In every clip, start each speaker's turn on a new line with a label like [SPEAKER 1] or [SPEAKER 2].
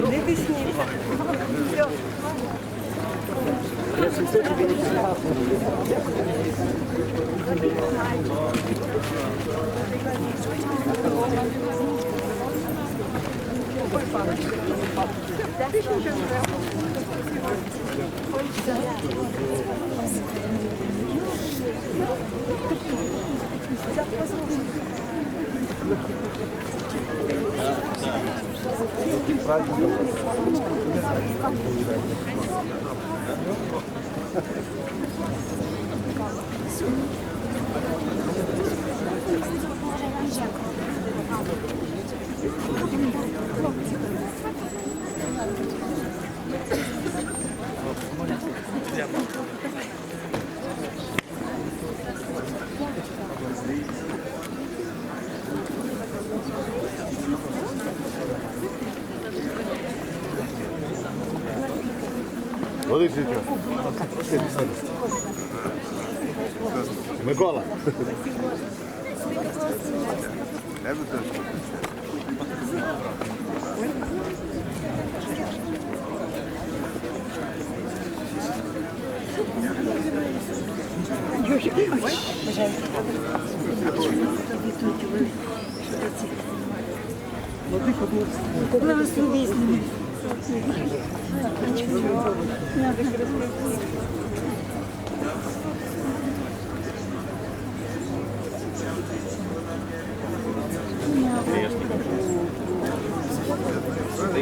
[SPEAKER 1] Не тисніть. Праздник. Подивіться. Микола.
[SPEAKER 2] Благослови з ними. Надо красиво.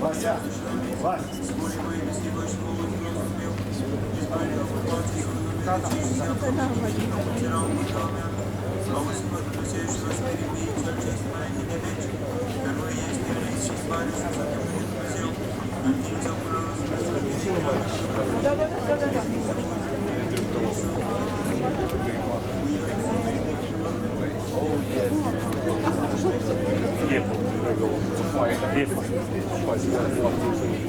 [SPEAKER 2] Вася, Вася. Да, да. Є. Є.